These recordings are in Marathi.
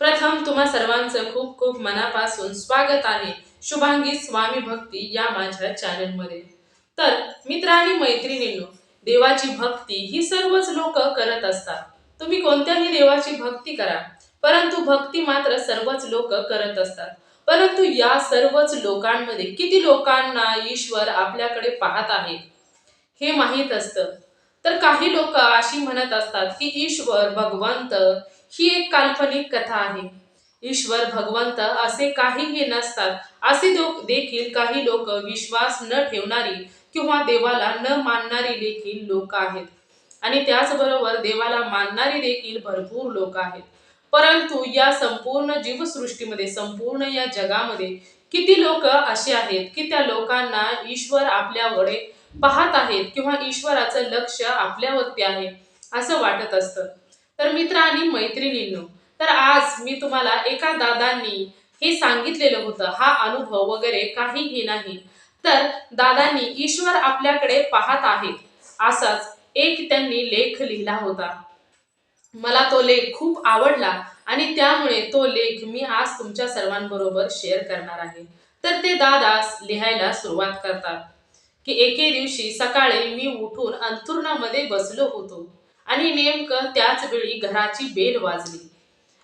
प्रथम तुम्हा सर्वांचं खूप खूप मनापासून स्वागत आहे. शुभांगी स्वामी भक्ती या माझ्या चॅनलमध्ये. तर मित्र आणि मैत्रिणींनो देवाची भक्ती ही सर्वच लोक करत असतात. तुम्ही कोणत्याही देवाची भक्ती करा परंतु भक्ती मात्र सर्वच लोक करत असतात. परंतु या सर्वच लोकांमध्ये किती लोकांना ईश्वर आपल्याकडे पाहत आहे हे माहीत असतं. तर काही लोक अशी म्हणत असतात की ईश्वर भगवंत ही एक काल्पनिक कथा आहे. ईश्वर भगवंत असे काहीही नसतात असे देखील काही लोक विश्वास न ठेवणारी किंवा देवाला न मानणारी देखील लोक आहेत. आणि त्याचबरोबर देवाला मानणारी देखील भरपूर लोक आहेत. परंतु या संपूर्ण जीवसृष्टीमध्ये संपूर्ण या जगामध्ये किती लोक असे आहेत की त्या लोकांना ईश्वर आपल्याकडे पाहत आहेत किंवा ईश्वराचं लक्ष आपल्यावरती आहे असं वाटत असतं. तर मित्र आणि मैत्रिणींनो तर आज मी तुम्हाला एका दादांनी हे सांगितलेलं होतं. हा अनुभव वगैरे काहीही नाही. तर दादांनी ईश्वर आपल्याकडे पाहत आहेत. असाच एक त्यांनी लेख लिहिला होता. मला तो लेख खूप आवडला आणि त्यामुळे तो लेख मी आज तुमच्या सर्वांबरोबर शेअर करणार आहे. तर ते दादा लिहायला सुरुवात करतात. की एके दिवशी सकाळी मी उठून अंथरुणामध्ये बसलो होतो. आणि नेमकं त्याच वेळी घराची बेल वाजली.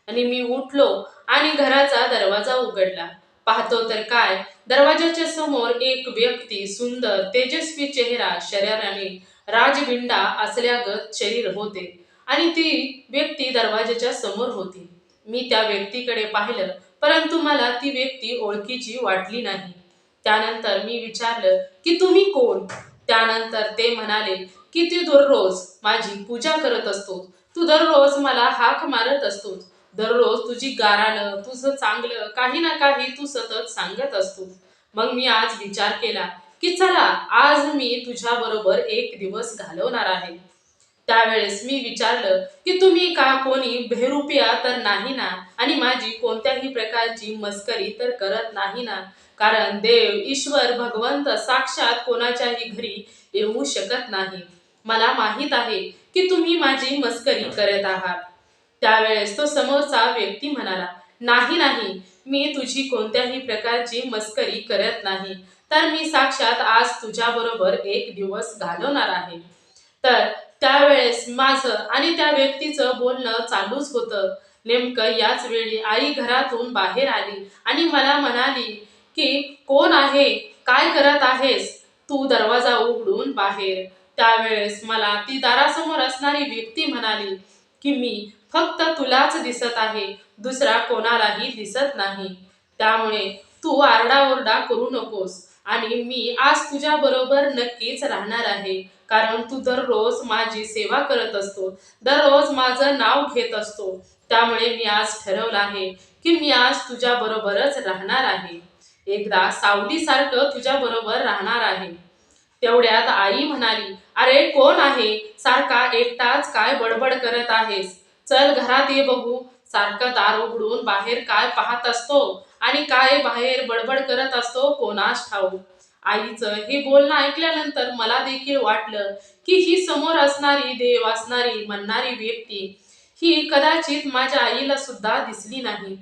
आणि मी उठलो आणि घराचा दरवाजा उघडला. पाहतो तर काय दरवाजाच्या समोर एक व्यक्ती सुंदर तेजस्वी चेहरा शरीराने राजबिंडा असल्यागत शरीर होते. आणि ती व्यक्ती दरवाजाच्या समोर होती. मी त्या व्यक्तीकडे पाहिलं परंतु मला ती व्यक्ती ओळखीची वाटली नाही. त्यानंतर मी विचारलं की तुम्ही कोण? त्यानंतर ते म्हणाले की तू दररोज माझी पूजा करत असतो तू दररोज मला हाक मारत असतोस. दररोज तुझी गारानं तुझं चांगलं काही ना काही तू सतत सांगत असतो मग मी आज विचार केला की चला आज मी तुझ्या बरोबर एक दिवस घालवणार आहे. त्यावेळेस मी विचारलं की तुम्ही का कोणी भेरुपिया तर नाही ना? आणि माझी कोणत्याही प्रकारची मस्करी तर करत नाही ना? कारण देव ईश्वर भगवंत साक्षात कोणाच्याही घरी येऊ शकत नाही. मला माहीत आहे की तुम्ही माझी मस्करी करत आहात. त्यावेळेस तो समोरचा व्यक्ती म्हणाला नाही नाही मी तुझी कोणत्याही प्रकारची मस्करी करत नाही. तर मी साक्षात आज तुझ्या बरोबर एक दिवस घालवणार आहे. तर त्यावेळेस माझं आणि त्या व्यक्तीचं बोलणं चालूच होतं. नेमकं याच वेळी आई घरातून बाहेर आली आणि मला म्हणाली की कोण आहे? काय करत आहेस? तू दरवाजा उघडून बाहेर. त्यावेळेस मला ती दारासमोर असणारी व्यक्ती म्हणाली की मी फक्त तुलाच दिसत आहे. दुसरा कोणालाही दिसत नाही. त्यामुळे तू आरडाओरडा करू नकोस. आणि मी आज तुझ्या बरोबर नक्कीच राहणार आहे. कारण तू दररोज माझी सेवा करत असतो. दररोज माझं नाव घेत असतो. त्यामुळे मी आज ठरवलं आहे की मी आज तुझ्या बरोबरच राहणार आहे. एकदा सावलीसारखं तुझ्या बरोबर राहणार आहे. तेवढ्यात आई म्हणाली अरे कोण आहे? सारखा एकटाच काय बडबड करत आहेस? चल घरात ये बघू. सारखं दार उघडून बाहेर काय पाहत असतो? आणि काय बाहेर बडबड करत असतो कोणास ठाऊ आईचं हे बोलणं ऐकल्यानंतर मला देखील वाटलं की ही समोर असणारी देव असणारी म्हणणारी व्यक्ती ही कदाचित माझ्या आईला सुद्धा दिसली नाही.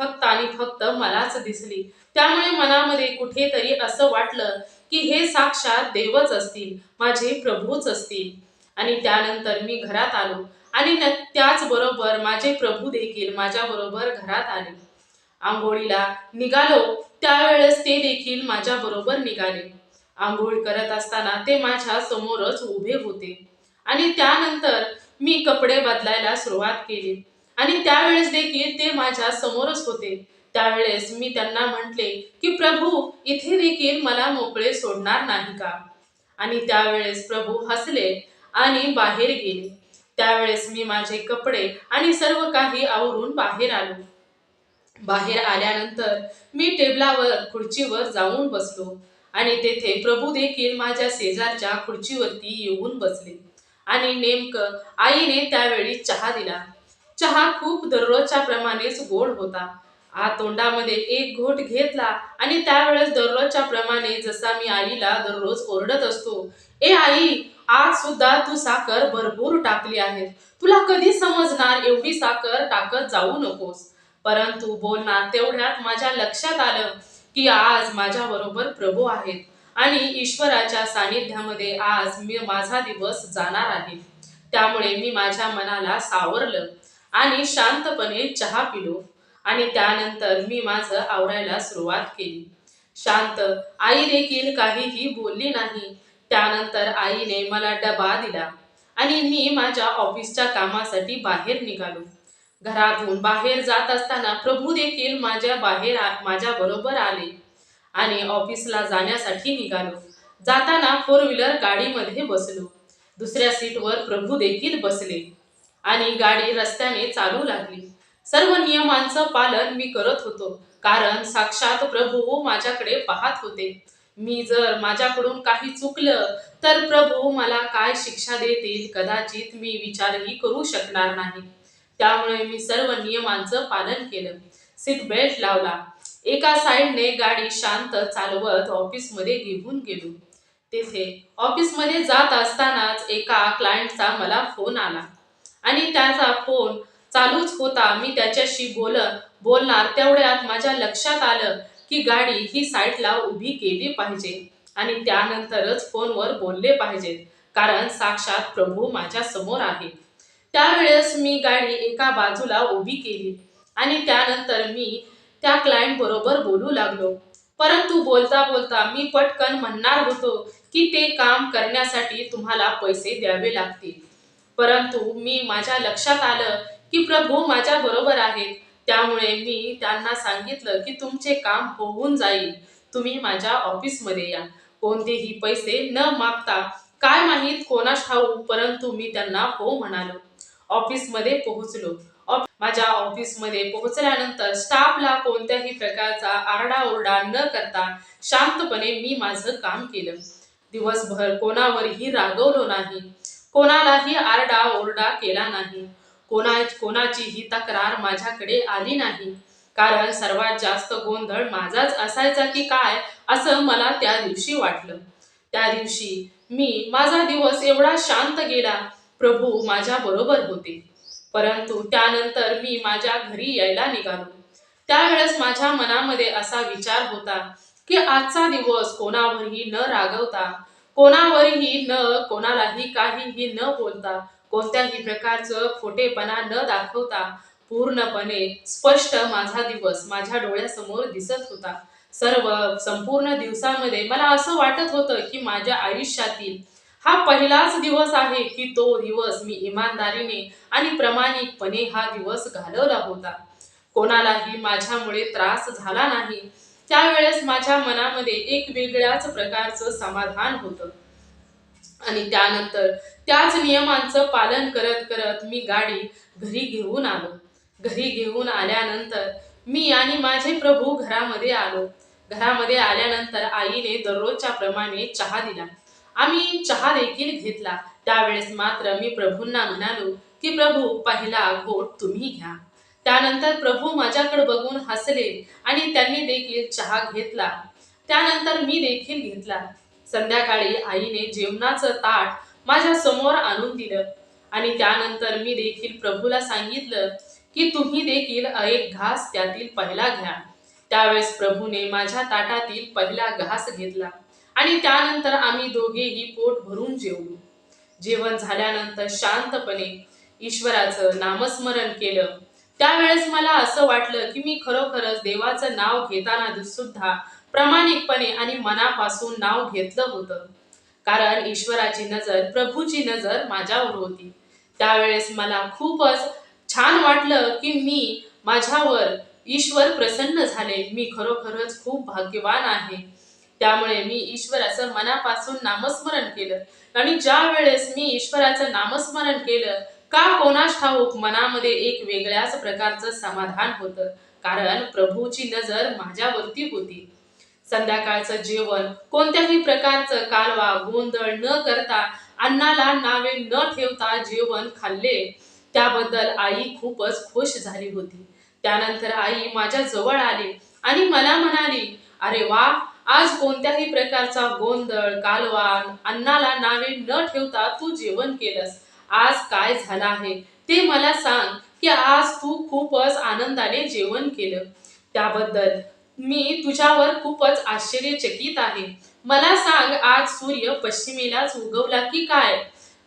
फक्त आणि फक्त मलाच दिसली. त्यामुळे मनामध्ये कुठेतरी असं वाटलं की हे साक्षात देवच असतील माझे प्रभूच असतील. आणि त्यानंतर मी घरात आलो आणि न- त्याचबरोबर माझे प्रभू देखील माझ्याबरोबर घरात आले. आंघोळीला निघालो त्यावेळेस ते देखील माझ्याबरोबर निघाले. आंघोळ करत असताना ते माझ्या समोरच उभे होते. आणि त्यानंतर मी कपडे बदलायला सुरुवात केली. आणि त्यावेळेस देखील ते माझ्या समोरच होते. त्यावेळेस मी त्यांना म्हटले की प्रभू इथे देखील मला मोकळे सोडणार नाही का? आणि त्यावेळेस प्रभू हसले आणि बाहेर गेले. त्यावेळेस मी माझे कपडे आणि सर्व काही आवरून बाहेर आलो. बाहेर आल्यानंतर मी टेबलावर खुर्चीवर जाऊन बसलो आणि तेथे प्रभू देखील माझ्या शेजारच्या खुर्चीवरती येऊन बसले आणि नेमकं आईने त्यावेळी चहा दिला. चहा खूप दररोजच्या प्रमाणेच गोड होता. आ तोंडामध्ये एक घोट घेतला आणि त्यावेळेस दररोजच्या प्रमाणे जसा मी आईला दररोज ओरडत असतो ए आई आज सुद्धा तू साखर भरपूर टाकली आहे तुला कधी समजणार एवढी साखर टाकत जाऊ नकोस. परंतु बोलणार तेवढ्यात माझ्या लक्षात आलं की आज माझ्या बरोबर प्रभू आहेत आणि ईश्वराच्या सानिध्यामध्ये आज मी माझा दिवस जाणार आहे. त्यामुळे मी माझ्या मनाला सावरलं. आणि शांतपणे चहा पिलो आणि त्यानंतर मी माझं आवरायला सुरुवात केली. शांत आई देखील काहीही बोलली नाही. त्यानंतर आईने मला डबा दिला आणि मी माझ्या ऑफिसच्या कामासाठी बाहेर निघालो. घरातून बाहेर जात असताना प्रभू देखील माझ्या बाहेर माझ्या बरोबर आले आणि ऑफिसला जाण्यासाठी निघालो. जाताना फोर व्हीलर गाडीमध्ये बसलो. दुसऱ्या सीटवर प्रभू देखील बसले. आणि गाडी रस्त्याने चालू लागली. सर्व नियमांचं पालन मी करत होतो कारण साक्षात प्रभू माझ्याकडे पाहत होते. मी जर माझ्याकडून काही चुकलं तर प्रभू मला काय शिक्षा देतील कदाचित मी विचारही करू शकणार नाही. त्यामुळे मी सर्व नियमांचं पालन केलं. सीट बेल्ट लावला. एका साईडने गाडी शांत चालवत ऑफिसमध्ये घेऊन गेलो. तेथे ऑफिसमध्ये जात असतानाच एका क्लायंटचा मला फोन आला. आणि त्याचा फोन चालूच होता. मी त्याच्याशी बोल बोलणार तेवढ्यात माझ्या लक्षात आलं की गाडी ही साईडला उभी केली पाहिजे आणि त्यानंतरच फोनवर बोलले पाहिजे. कारण साक्षात प्रभू माझ्यासमोर आहे. त्यावेळेस मी गाडी एका बाजूला उभी केली आणि त्यानंतर मी त्या क्लायंट बरोबर बोलू लागलो. परंतु बोलता बोलता मी पटकन म्हणणार होतो की ते काम करण्यासाठी तुम्हाला पैसे द्यावे लागतील. परंतु मी माझ्या लक्षात आलं की प्रभू माझ्या बरोबर आहेत. त्यामुळे मी त्यांना सांगितलं की तुमचे काम होऊन जाईल. तुम्ही माझ्या ऑफिसमध्ये या. कोणतेही पैसे न मागता. काय माहीत कोणास ठाऊ परंतु मी त्यांना हो म्हणालो. ऑफिसमध्ये पोहोचलो. माझ्या ऑफिसमध्ये पोहोचल्यानंतर स्टाफला कोणत्याही प्रकारचा आरडाओरडा न करता शांतपणे मी माझं काम केलं. दिवसभर कोणावरही रागवलो नाही. कोणालाही आरडा ओरडा केला नाही. कोणा कोणाचीही तक्रार माझ्याकडे आली नाही. कारण सर्वात जास्त गोंधळ माझाच असायचा की काय असं मला त्या दिवशी वाटलं. त्या दिवशी मी माझा दिवस एवढा शांत गेला. प्रभू माझ्या बरोबर होते. परंतु त्यानंतर मी माझ्या घरी यायला निघालो. त्यावेळेस माझ्या मनामध्ये असा विचार होता की आजचा दिवस कोणावरही न रागवता कोणावरही न कोणालाही काहीही न बोलता कोणत्याही प्रकारचं खोटेपणा न दाखवता पूर्णपणे स्पष्ट माझा दिवस माझ्या डोळ्यासमोर दिसत होता. सर्व संपूर्ण दिवसामध्ये मला असं वाटत होतं की माझ्या आयुष्यातील हा पहिलाच दिवस आहे की तो दिवस मी इमानदारीने आणि प्रामाणिकपणे हा दिवस घालवला होता. कोणालाही माझ्यामुळे त्रास झाला नाही. त्यावेळेस माझ्या मनामध्ये एक वेगळ्याच प्रकारचं समाधान होतं. आणि त्यानंतर त्याच नियमांचं पालन करत करत मी गाडी घरी घेऊन आलो. घरी घेऊन आल्यानंतर मी आणि माझे प्रभू घरामध्ये आलो. घरामध्ये आल्यानंतर आईने दररोजच्या प्रमाणे चहा दिला. आम्ही चहा देखील घेतला. त्यावेळेस मात्र मी प्रभूंना म्हणालो की प्रभू पहिला घोट तुम्ही घ्या. त्यानंतर प्रभू माझ्याकडे बघून हसले आणि त्यांनी देखील चहा घेतला. त्यानंतर मी देखील घेतला. संध्याकाळी आईने जेवणाचं ताट माझ्यासमोर आणून दिलं. आणि त्यानंतर मी देखील प्रभूला सांगितलं की तुम्ही देखील एक घास त्यातील पहिला घ्या. त्यावेळेस प्रभूने माझ्या ताटातील पहिला घास घेतला आणि त्यानंतर आम्ही दोघेही पोट भरून जेवलो. जेवण झाल्यानंतर शांतपणे ईश्वराचं नामस्मरण केलं. त्यावेळेस मला असं वाटलं की मी खरोखरच देवाचं नाव घेताना सुद्धा प्रामाणिकपणे आणि मनापासून नाव घेतलं होतं. कारण ईश्वराची नजर प्रभूची नजर माझ्यावर होती. त्यावेळेस मला खूपच छान वाटलं की मी माझ्यावर ईश्वर प्रसन्न झाले. मी खरोखरच खूप भाग्यवान आहे. त्यामुळे मी ईश्वराचं मनापासून नामस्मरण केलं. आणि ज्या वेळेस मी ईश्वराचं नामस्मरण केलं का कोणास ठाऊक मनामध्ये एक वेगळ्याच प्रकारचं समाधान होतं. कारण प्रभूची नजर माझ्यावरती होती. संध्याकाळचं जेवण. कोणत्याही प्रकारचं कालवा गोंधळ न करता अन्नाला नावे न ठेवता जेवण खाल्ले. त्याबद्दल आई खूपच खुश झाली होती. त्यानंतर आई माझ्या जवळ आली आणि मला म्हणाली अरे वा आज कोणत्याही प्रकारचा गोंधळ कालवा अन्नाला नावे न ठेवता तू जेवण केलंस. आज काय झालं आहे? ते मला सांग की आज तू खूपच आनंदाने जेवण केलं. त्याबद्दल मी तुझ्यावर खूपच आश्चर्यचकित आहे. मला सांग आज सूर्य पश्चिमेलाच उगवला की काय?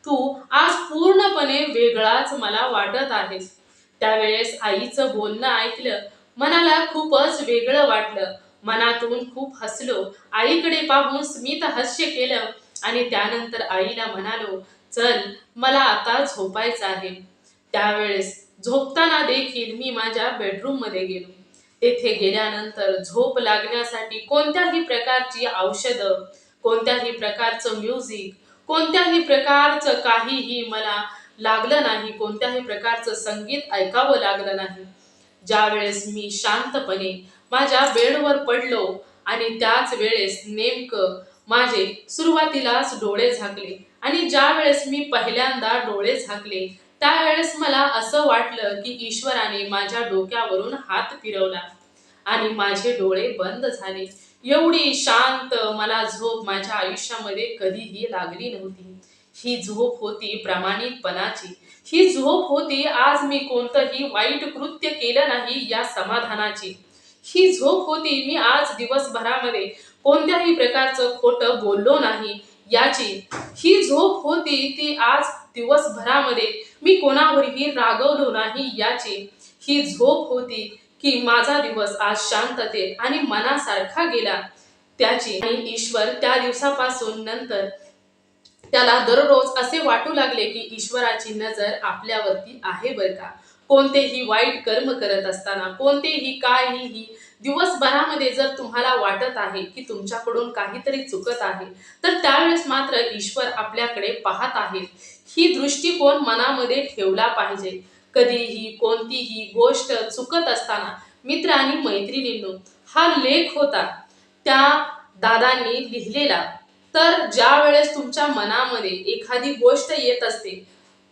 तू आज पूर्णपणे वेगळाच मला वाटत आहेस. त्यावेळेस आईचं बोलणं ऐकलं मनाला खूपच वेगळं वाटलं. मनातून खूप हसलो. आईकडे पाहून स्मित हास्य केलं आणि त्यानंतर आईला म्हणालो चल मला आता झोपायचं आहे. त्यावेळेस झोपताना देखील मी माझ्या बेडरूममध्ये गेलो. तेथे गेल्यानंतर झोप लागण्यासाठी कोणत्याही प्रकारची औषधं कोणत्याही प्रकारचं म्युझिक कोणत्याही प्रकारचं काहीही मला लागलं नाही कोणत्याही प्रकारचं संगीत ऐकावं लागलं नाही. ज्या वेळेस मी शांतपणे माझ्या बेडवर पडलो आणि त्याच वेळेस नेमकं माझे सुरुवातीलाच डोळे झाकले आणि ज्या वेळेस मी पहिल्यांदा डोळे झाकले त्यावेळेस मला असं वाटलं की ईश्वराने माझ्या डोक्यावरून हात फिरवला आणि माझे डोळे बंद झाले. एवढी शांत मला झोप माझ्या आयुष्यामध्ये कधीही लागली नव्हती. ही झोप होती प्रामाणिकपणाची. ही झोप होती आज मी कोणतंही वाईट कृत्य केलं नाही या समाधानाची. ही झोप होती मी आज दिवसभरामध्ये कोणत्याही प्रकारचं खोटं बोललो नाही याची. ही झोप होती ती आज दिवसभरामध्ये मी कोणावरही रागवलो नाही याची ही झोप होती की माझा दिवस आज शांततेत आणि मनासारखा गेला. त्याची आणि ईश्वर त्या दिवसापासून नंतर त्याला दररोज असे वाटू लागले की ईश्वराची नजर आपल्यावरती आहे बर का? कोणतेही वाईट कर्म करत असताना कोणतेही काहीही दिवसभरामध्ये जर तुम्हाला वाटत आहे की तुमच्याकडून काहीतरी चुकत आहे तर त्यावेळेस मात्र ईश्वर आपल्याकडे पाहत आहेत ही दृष्टिकोन मनामध्ये ठेवला पाहिजे. कधीही कोणतीही गोष्ट चुकत असताना मित्र आणि मैत्रिणींनो हा लेख होता त्या दादांनी लिहिलेला. तर ज्या वेळेस तुमच्या मनामध्ये एखादी गोष्ट येत असते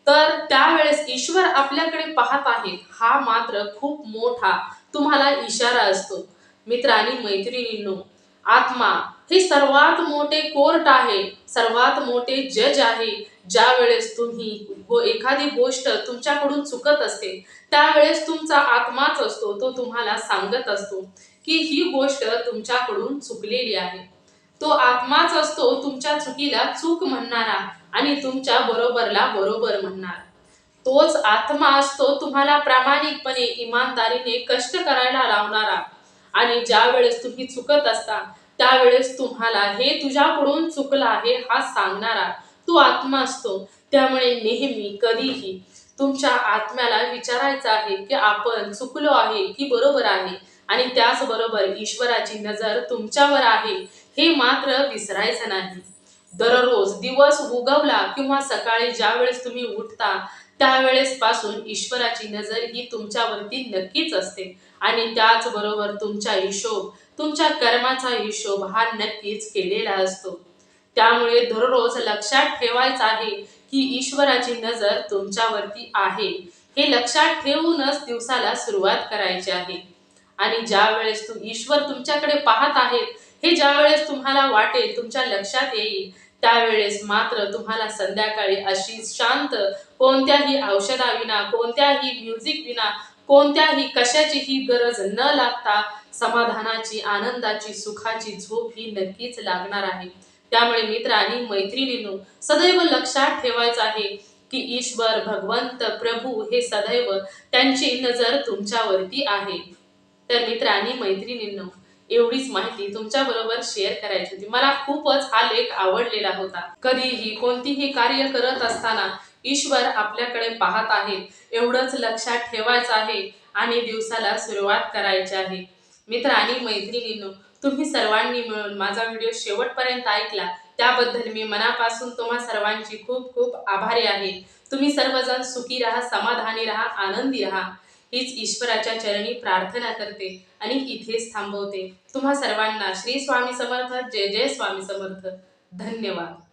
तर त्यावेळेस ईश्वर आपल्याकडे पाहत आहे हा मात्र खूप मोठा तुम्हाला इशारा असतो. मित्रांनी मैत्रिणींनो आत्मा हे सर्वात मोठे कोर्ट आहे सर्वात मोठे जज आहे. ज्या वेळेस तुम्ही गो- एखादी गोष्ट तुमच्याकडून चुकत असते त्यावेळेस तुमचा आत्माच असतो तो तुम्हाला सांगत असतो की ही गोष्ट तुमच्याकडून चुकलेली आहे. तो आत्माच असतो तुमच्या चुकीला चूक म्हणणारा आणि तुमच्या बरोबरला बरोबर म्हणणार. तोच आत्मा असतो तुम्हाला प्रामाणिकपणे इमानदारीने कष्ट करायला लावणारा. आणि ज्या वेळेस तुम्ही चुकत असता त्यावेळेस तुम्हाला हे तुझ्याकडून चुकलं आहे हा सांगणारा तो आत्मा असतो. त्यामुळे नेहमी कधीही तुमच्या आत्म्याला विचारायचं आहे की आपण चुकलो आहे की बरोबर आहे? आणि त्याचबरोबर ईश्वराची नजर तुमच्यावर आहे हे मात्र विसरायचं नाही. दररोज दिवस उगवला किंवा सकाळी ज्या वेळेस तुम्ही उठता त्यावेळेस पासून ईश्वराची नजर ही तुमच्यावरती नक्कीच असते. आणि त्याचबरोबर तुमचा हिशोब तुमच्या कर्माचा हिशोब हा नक्कीच केलेला असतो. त्यामुळे दररोज लक्षात ठेवायचं आहे की ईश्वराची नजर तुमच्यावरती आहे. हे लक्षात ठेवूनच दिवसाला सुरुवात करायची आहे. आणि ज्या वेळेस तू ईश्वर तुमच्याकडे पाहत आहेत हे ज्या वेळेस तुम्हाला वाटेल तुमच्या लक्षात येईल. त्यावेळेस मात्र तुम्हाला संध्याकाळी अशी शांत कोणत्याही औषधाविना कोणत्याही म्युझिक विना कोणत्याही कशाचीही गरज न लागता समाधानाची आनंदाची सुखाची झोप ही नक्कीच लागणार आहे. त्यामुळे मित्र आणि मैत्रिणींनो सदैव लक्षात ठेवायचं आहे की ईश्वर भगवंत प्रभू हे सदैव त्यांची नजर तुमच्यावरती आहे. तर मित्र आणि मैत्रिणींनो एवढीच माहिती तुमच्या बरोबर शेअर करायची होती. मला खूपच हा लेख आवडलेला होता. कधीही कोणतीही कार्य करत असताना ईश्वर आपल्याकडे पाहत आहे. एवढंच लक्षात ठेवायचं आहे आणि दिवसाला सुरुवात करायची आहे. मित्र आणि मैत्रिणींनो तुम्ही सर्वांनी मिळून माझा व्हिडिओ शेवटपर्यंत ऐकला. त्याबद्दल मी मनापासून तुम्हा सर्वांची खूप खूप आभारी आहे. तुम्ही सर्वजण सुखी राहा समाधानी राहा आनंदी राहा. हीच ईश्वराच्या चरणी प्रार्थना करते आणि इथेच थांबवते. तुम्हा सर्वांना श्री स्वामी समर्थ जय जय स्वामी समर्थ. धन्यवाद.